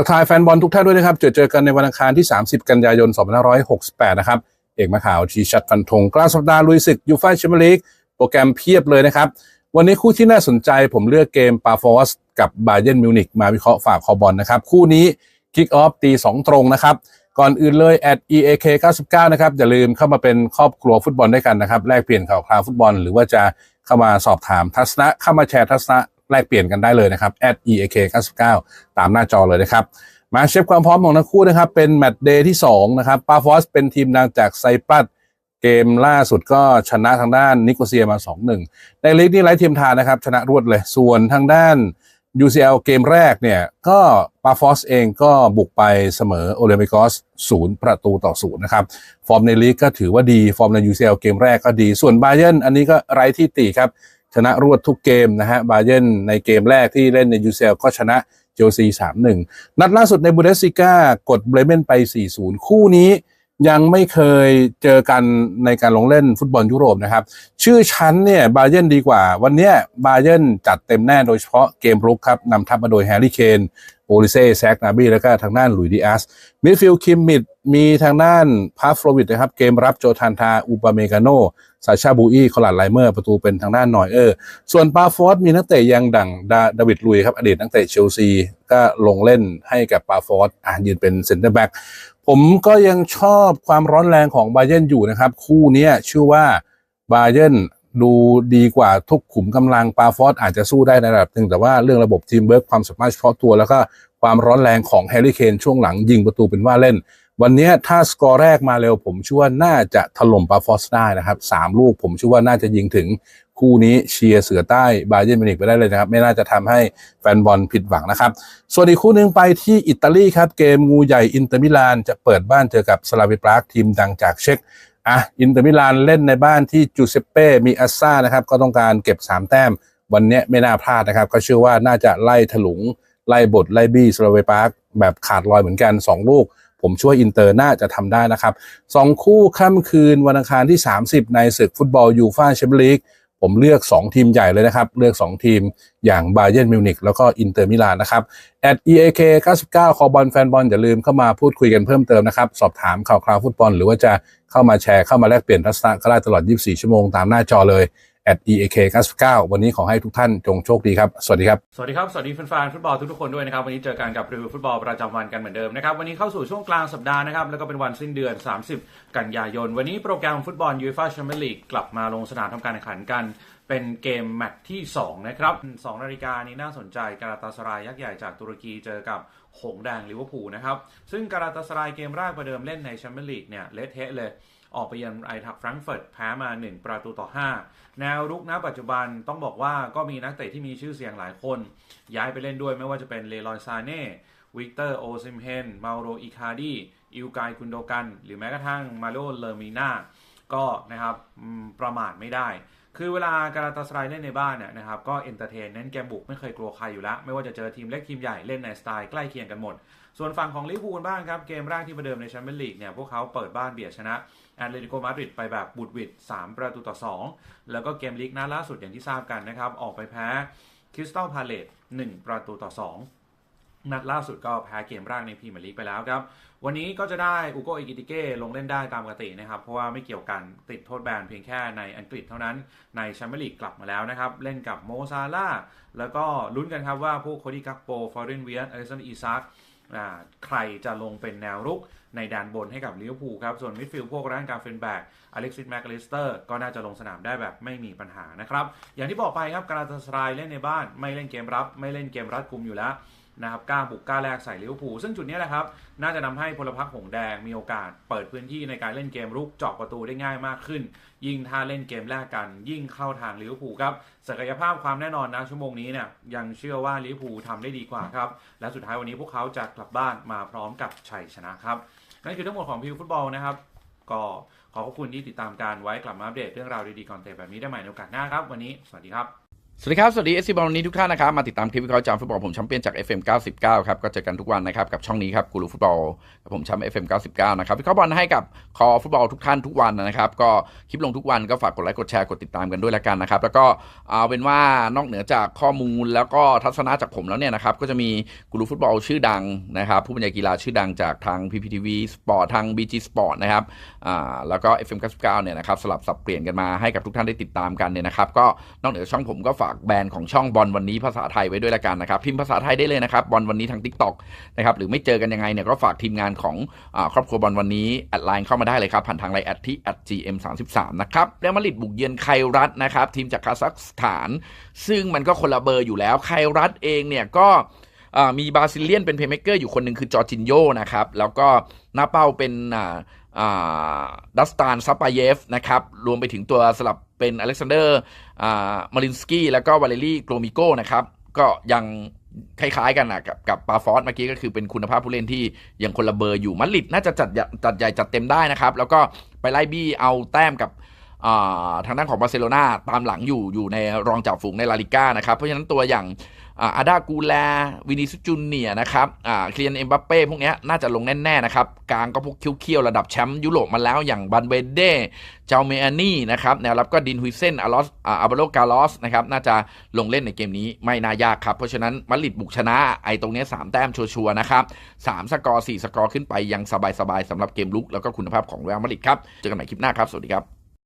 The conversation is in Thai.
ทักทายแฟนบอลทุกท่านด้วยนะครับ เจอเจอกันในวันอังคารที่ 30 กันยายน 2568 นะครับ เอกมาข่าวชีชัดฟันธงกลางสัปดาห์ลุยศึกยูฟ่าแชมเปี้ยนลีกโปรแกรมเพียบเลยนะครับ วันนี้คู่ที่น่าสนใจผมเลือกเกมปาฟอสกับบาเยนมิวนิกมาวิเคราะห์ฝากคอบอลนะครับ คู่นี้คิกออฟตี2 ตรงนะครับ ก่อนอื่นเลย at eak 99นะครับ อย่าลืมเข้ามาเป็นครอบครัวฟุตบอลด้วยกันนะครับ แลกเปลี่ยนข่าวคราวฟุตบอล หรือว่าจะเข้ามาสอบถามทัศนะ เข้ามาแชร์ทัศนะ แลกเปลี่ยนกันได้เลยนะครับ at eak 99 ตามหน้าจอเลยนะครับมาเช็คความพร้อมของทั้งคู่นะครับ เป็นแมตช์เดย์ที่2นะครับปาฟอสเป็นทีมดังจากไซปรัสเกมล่าสุดก็ชนะทางด้านนิโคเซียมา 2-1 ในลีกนี้ไร้ทีมทานนะครับ ชนะรวดเลย ส่วนทางด้าน UCL เกมแรกเนี่ยก็ปาฟอสเองก็บุกไปเสมอโอเลมิกอสศูนย์ประตูต่อศูนย์นะครับ ฟอร์มในลีกก็ถือว่าดี ฟอร์มใน UCL เกมแรกก็ดี ส่วนบาเย r n อันนี้ก็ไร้ที่ติครับ ชนะรวดทุกเกมนะฮะบาเย r n ในเกมแรกที่เล่นใน UCL ก็ชนะเจลซี3-1นัดล่าสุดในบูเดสซิก้ากดเบรเมนไป 4-0 คู่นี้ยังไม่เคยเจอกันในการลงเล่นฟุตบอลยุโรปนะครับ ชื่อชั้นเนี่ยบาเย r n ดีกว่า วันนี้บาเย r n จัดเต็มแน่โดยเฉพาะเกมรุกครับนำทัพมาโดยแฮร์รี่เคนโอลิเซ่แซกนาบีแล้วก็ทางด้านหลุยดิอาสมิดฟิลด์คิมมิดมีทางด้านพาฟโฟวิดนะครับ เกมรับโจทันทา อูปาเมกาโน ซาชาบูอีคอลัดไลเมอร์ประตูเป็นทางด้านนอยเออร์ส่วนปาฟอร์ดมีนักเตะยังดังดาดาวิดลุยครับอดีตนักเตะเชลซีก็ลงเล่นให้กับปาฟอร์ดอ่ายืนเป็นเซ็นเตอร์แบ็กผมก็ยังชอบความร้อนแรงของบาเย r n อยู่นะครับ คู่นี้ชื่อว่าบาเย r n ดูดีกว่าทุกขุมกำลังปาฟอร์ดอาจจะสู้ได้ในระดับหนึ่งแต่ว่าเรื่องระบบทีมเบิร์กความสามารถเฉพาะตัวแล้วก็ ความร้อนแรงของแฮร์รี่เคนช่วงหลังยิงประตูเป็นว่าเล่น วันนี้ถ้าสกอร์แรกมาเร็ว ผมเชื่อว่าน่าจะถล่มปาฟอสได้นะครับสามลูกผมเชื่อว่าน่าจะยิงถึงคู่นี้เชียร์เสือใต้บาเย r n มิวนิกไปได้เลยนะครับ ไม่น่าจะทำให้แฟนบอลผิดหวังนะครับ ส่วนอีกคู่หนึ่งไปที่อิตาลีครับ เกมงูใหญ่อินเตอร์มิลานจะเปิดบ้านเจอกับสลาวิปรากทีมดังจากเช็กอะอินเตอร์มิลานเล่นในบ้านที่จูเซปเป้มีอัสซ่านะครับ ก็ต้องการเก็บ 3 แต้ม วันนี้ไม่น่าพลาดนะครับ ก็เชื่อว่าน่าจะไล่ถลุง ไล่บทไล่บี้สลาเวปาร์กแบบขาดลอยเหมือนกัน 2 ลูก ผมช่วยอินเตอร์น่าจะทำได้นะครับสองคู่ค่ำคืนวันอังคารที่ 30 ในศึกฟุตบอลยูฟ่าแชมเปี้ยนลีกผมเลือก 2 ทีมใหญ่เลยนะครับ เลือก 2 ทีมอย่างบาเย r n มิวนิกแล้วก็อินเตอร์มิลานนะครับ at eak 99คอบอลแฟนบอลอย่าลืมเข้ามาพูดคุยกันเพิ่มเติมนะครับ สอบถามข่าวคราวฟุตบอล หรือว่าจะเข้ามาแชร์เข้ามาแลกเปลี่ยนทัศนะก็ได้ตลอด 24 ชั่วโมงตามหน้าจอเลย at eak 99วันนี้ขอให้ทุกท่านจงโชคดีครับ สวัสดีครับ สวัสดีครับ สวัสดีแฟนๆฟุตบอลทุกๆคนด้วยนะครับ วันนี้เจอกันกับรีวิวฟุตบอลประจำวันกันเหมือนเดิมนะครับ วันนี้เข้าสู่ช่วงกลางสัปดาห์นะครับ แล้วก็เป็นวันสิ้นเดือน 30 กันยายน วันนี้โปรแกรมฟุตบอลยูฟ่าแชมเปี้ยนลีกกลับมาลงสนามทำการแข่งขันกันเป็นเกมแมตช์ที่ 2 นะครับ2นาฬิกานี้น่าสนใจการาตาสรายยักษ์ใหญ่จากตุรกีเจอกับหงแดงลิเวอร์พูลนะครับซึ่งการาตาสรายเกมแรกประเดิมเล่นในแชมเปี้ยนลีกเนี่ยเละเทะเลย ออกไปเยือนไอทักแฟรงก์เฟิร์ตแพ้มา 1 ประตูต่อ 5 แนวรุกณปัจจุบันต้องบอกว่าก็มีนักเตะที่มีชื่อเสียงหลายคน ย้ายไปเล่นด้วยไม่ว่าจะเป็นเลรอยซาเน่วิกเตอร์โอซิมเฮนมาโรอิคาดีอิลกายคุนโดกัน หรือแม้กระทั่งมาโรเลอร์มิน่า ก็นะครับประมาทไม่ได้ คือเวลาการาตาสไลเล่นในบ้านเนี่ยนะครับก็เอนเตอร์เทนเน้นเกมบุกไม่เคยกลัวใครอยู่แล้ว ไม่ว่าจะเจอทีมเล็กทีมใหญ่เล่นในสไตล์ใกล้เคียงกันหมด ส่วนฝั่งของลิเวอร์พูลบ้างครับ เกมแรกที่ประเดิมในแชมเปี้ยนลีกเนี่ยพวกเขาเปิดบ้านเบียดชนะแอตเลติโกมาดริดไปแบบบุดวิด3 ประตูต่อ 2 แล้วก็เกมลีกนัดล่าสุดอย่างที่ทราบกันนะครับออกไปแพ้คริสตัลพาเลต1ประตูต่อ 2 นัดล่าสุดก็แพ้เกมแรกในพรีเมียร์ลีกไปแล้วครับ วันนี้ก็จะได้อุโกอิกิติเก้ลงเล่นได้ตามปกตินะครับ เพราะว่าไม่เกี่ยวกันติดโทษแบนเพียงแค่ในอังกฤษเท่านั้น ในแชมเปี้ยนลีกกลับมาแล้วนะครับ เล่นกับโมซาล่า แล้วก็ลุ้นกันครับว่าพวกโคดี้กักโปฟอร์เรนเวียสอเลิสันอีซักใครจะลงเป็นแนวรุกในแดนบนให้กับลิเวอร์พูลครับ ส่วนมิดฟิลด์พวกร่างกาเฟนแบกอเล็กซิสแมคลิสเตอร์ก็น่าจะลงสนามได้แบบไม่มีปัญหานะครับ อย่างที่บอกไปครับการาตาสรายเล่นในบ้านไม่เล่นเกมรับ ไม่เล่นเกมรัดกุมอยู่แล้ว นะครับกล้าบุกกล้าแลกใส่ลิเวอร์พูลซึ่งจุดนี้แหละครับ น่าจะนำให้พลพรรคหงแดงมีโอกาสเปิดพื้นที่ในการเล่นเกมรุกเจาะประตูได้ง่ายมากขึ้น ยิ่งถ้าเล่นเกมแรกกัน ยิ่งเข้าทางลิเวอร์พูลครับศักยภาพความแน่นอนนะชั่วโมงนี้เนี่ยยังเชื่อว่าลิเวอร์พูลทำได้ดีกว่าครับและสุดท้ายวันนี้พวกเขาจะกลับบ้านมาพร้อมกับชัยชนะครับนั่นคือทั้งหมดของพิวฟุตบอลนะครับก็ขอขอบคุณที่ติดตามการไว้กลับมาอัปเดตเรื่องราวดีๆก่อนเตะแบบนี้ได้ใหม่ในโอกาสหน้าครับ วันนี้สวัสดีครับ สวัสดีครับ สวัสดีเอสซีบอลวันนี้ทุกท่านนะครับ มาติดตามคลิปวิเคราะห์จามฟุตบอลผมแชมเปี้ยนจาก FM 99 ครับ ก็เจอกันทุกวันนะครับ กับช่องนี้ครับกูรูฟุตบอลกับผมแชมป์ FM 99 นะครับวิเคราะห์บอลให้กับคอฟุตบอลทุกท่านทุกวันนะครับ ก็คลิปลงทุกวันก็ฝากกดไลค์กดแชร์กดติดตามกันด้วยละกันนะครับ แล้วก็เอาเป็นว่านอกเหนือจากข้อมูลแล้วก็ทัศนะจากผมแล้วเนี่ยนะครับก็จะมีกูรูฟุตบอลชื่อดังนะครับผู้บรรยายกีฬาชื่อดังจากทาง PPTV Sport ทาง BG Sport นะครับอ่าแล้วก็ FM 99 เนี่ยนะครับสลับสับเปลี่ยนกันมาให้กับทุกท่านได้ติดตามกันเนี่ยนะครับก็นอกเหนือช่องผมก็ฝากแบรนด์ของช่องบอลวันนี้ภาษาไทยไว้ด้วยละกันนะครับพิมพ์ภาษาไทยได้เลยนะครับบอลวันนี้ทาง TikTok นะครับหรือไม่เจอกันยังไงเนี่ยก็ฝากทีมงานของอครอบครัวบอลวันนี้แอดไลน์เข้ามาได้เลยครับผ่านทางไลน์แอดที่ @gm33 นะครับเรอัลมาดริดบุกเยือนไครัตนะครับทีมจากคาซัคสถาน ซึ่งมันก็คนละเบอร์อยู่แล้วไครัตเองเนี่ยก็มีบราซิเลียนเป็นเพลย์เม k เกอร์อยู่คนหนึ่งคือจอร์จินโยนะครับแล้วก็หน้าเป้าเป็น ดัสตานซัปปาเยฟนะครับ รวมไปถึงตัวสลับเป็นอเล็กซานเดอร์มารินสกี้แล้วก็วาเลรี่โกลมิโก้นะครับ ก็ยังคล้ายๆกันนะกับกับปาฟอสเมื่อกี้ก็คือเป็นคุณภาพผู้เล่นที่ยังคนละเบอร์อยู่มัดริดน่าจะจัดจัดใหญ่จัดเต็มได้นะครับ แล้วก็ไปไล่บี้เอาแต้มกับทางด้านของบาร์เซโลนาตามหลังอยู่อยู่ในรองจ่าฝูงในลาลิก้านะครับ เพราะฉะนั้นตัวอย่าง อาดากูแลวินิสจูเนียนะครับอ่าเคลียนเอ็มบัปเป้พวกนี้น่าจะลงแน่ๆนะครับกลางก็พวกเคี้ยวๆระดับแชมป์ยุโรปมาแล้วอย่างบันเบเดเจ้าเมอานี่นะครับแนวรับก็ดินฮุยเซนอาลอสอาบาโลกาลอสนะครับน่าจะลงเล่นในเกมนี้ไม่น่ายากครับ เพราะฉะนั้นมาริดบุกชนะไอ้ตรงนี้ยสามแต้มชัวร์ๆนะครับสามสกอร์สี่สกอร์ขึ้นไปยังสบายๆสำหรับเกมลุกแล้วก็คุณภาพของเรอัลมาดริดครับเจอกันใหม่คลิปหน้าครับสวัสดีครับ